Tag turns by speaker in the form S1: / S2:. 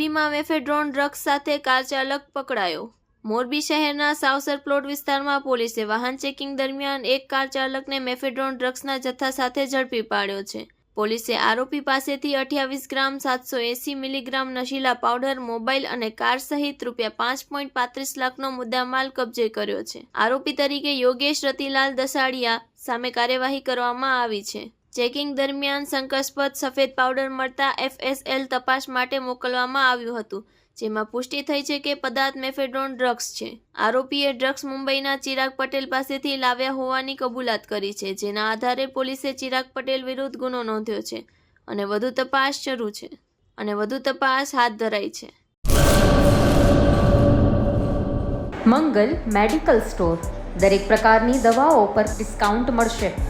S1: મોરબીમાં mephedrone drugs સાથે car ચાલક પકડાયો. મોરબી શહેરના સાવસર પ્લોટ વિસ્તારમાં પોલીસે વાહન ચેકિંગ દરમિયાન એક કાર ચાલકને મેફેડ્રોન ડ્રગ્સના જથ્થા સાથે ઝડપી પાડ્યો છે. પોલીસે આરોપી પાસેથી અઠ્યાવીસ ગ્રામ સાતસો એંસી મિલીગ્રામ નશીલા પાવડર, મોબાઈલ અને કાર સહિત રૂપિયા પાંચ પોઈન્ટ પાંત્રીસ લાખનો મુદ્દામાલ કબજે કર્યો છે. આરોપી તરીકે યોગેશ રતિલાલ દસાડિયા સામે કાર્યવાહી કરવામાં આવી છે. ચેકિંગ દરમિયાન શંકાસ્પદ સફેદ પાવડર મળતા એફએસએલ તપાસ માટે મોકલવામાં આવ્યું હતું, જેમાં પુષ્ટિ થઈ છે કે પદાર્થ મેફેડ્રોન ડ્રગ્સ છે. આરોપીએ ડ્રગ્સ મુંબઈના ચિરાગ પટેલ પાસેથી લાવ્યા હોવાની કબૂલાત કરી છે, જેના આધારે પોલીસે ચિરાગ પટેલ વિરુદ્ધ ગુનો નોંધ્યો છે અને વધુ તપાસ શરૂ છે, અને વધુ તપાસ હાથ ધરાઈ છે.
S2: Mangal medical store. દરેક પ્રકારની દવાઓ પર ડિસ્કાઉન્ટ મળશે.